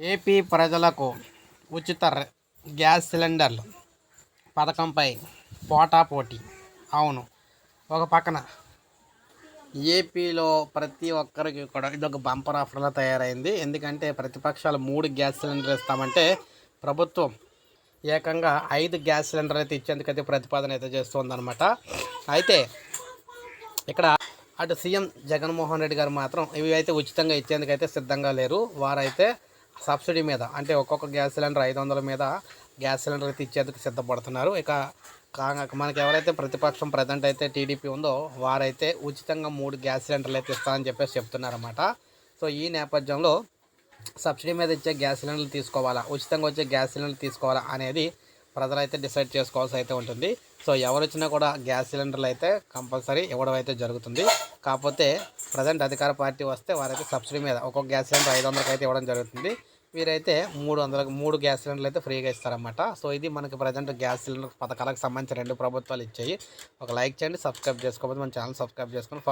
AP ప్రజలకు ఉచిత ర- గ్యాస్ సిలిండర్లు పథకంపై పోటాపోటీ అవును. ఒక పక్కన ఏపీలో ప్రతి ఒక్కరికి కూడా ఇదొక బంపర్ ఆఫర్లా తయారైంది. ఎందుకంటే ప్రతిపక్షాలు మూడు గ్యాస్ సిలిండర్ ఇస్తామంటే ప్రభుత్వం ఏకంగా ఐదు గ్యాస్ సిలిండర్ అయితే ఇచ్చేందుకైతే ప్రతిపాదన అయితే చేస్తుందన్నమాట. అయితే ఇక్కడ అటు సీఎం జగన్మోహన్ రెడ్డి గారు మాత్రం ఇవి అయితే ఉచితంగా ఇచ్చేందుకైతే సిద్ధంగా లేరు. వారైతే సబ్సిడీ మీద అంటే ఒక్కొక్క గ్యాస్ సిలిండర్ ఐదు వందల మీద గ్యాస్ సిలిండర్ అయితే ఇచ్చేందుకు సిద్ధపడుతున్నారు. ఇక కా- మనకి ఎవరైతే ప్రతిపక్షం ప్రజెంట్ అయితే టీడీపీ ఉందో వారైతే ఉచితంగా మూడు గ్యాస్ సిలిండర్లు అయితే ఇస్తామని చెప్పేసి చెప్తున్నారన్నమాట. సో ఈ నేపథ్యంలో సబ్సిడీ మీద ఇచ్చే గ్యాస్ సిలిండర్లు తీసుకోవాలా ఉచితంగా వచ్చే గ్యాస్ సిలిండర్లు తీసుకోవాలా అనేది ప్రజలైతే డిసైడ్ చేసుకోవాల్సి అయితే ఉంటుంది. సో ఎవరు వచ్చినా కూడా గ్యాస్ సిలిండర్లు అయితే కంపల్సరీ ఇవ్వడం అయితే జరుగుతుంది. కాకపోతే ప్రజెంట్ అధికార పార్టీ వస్తే వారైతే సబ్సిడీ మీద ఒక్కొక్క గ్యాస్ సిలిండర్ ఐదు వందలకి అయితే ఇవ్వడం జరుగుతుంది. వీరైతే మూడు వందలకు మూడు గ్యాస్ సిలిండర్లు అయితే ఫ్రీగా ఇస్తారన్నమాట. సో ఇది మనకి ప్రజెంట్ గ్యాస్ సిలిండర్ పథకాలకు సంబంధించి రెండు ప్రభుత్వాలు ఇచ్చాయి. ఒక లైక్ చేయండి సబ్స్క్రైబ్ చేసుకోకపోతే మన ఛానల్ సబ్స్క్రైబ్ చేసుకొని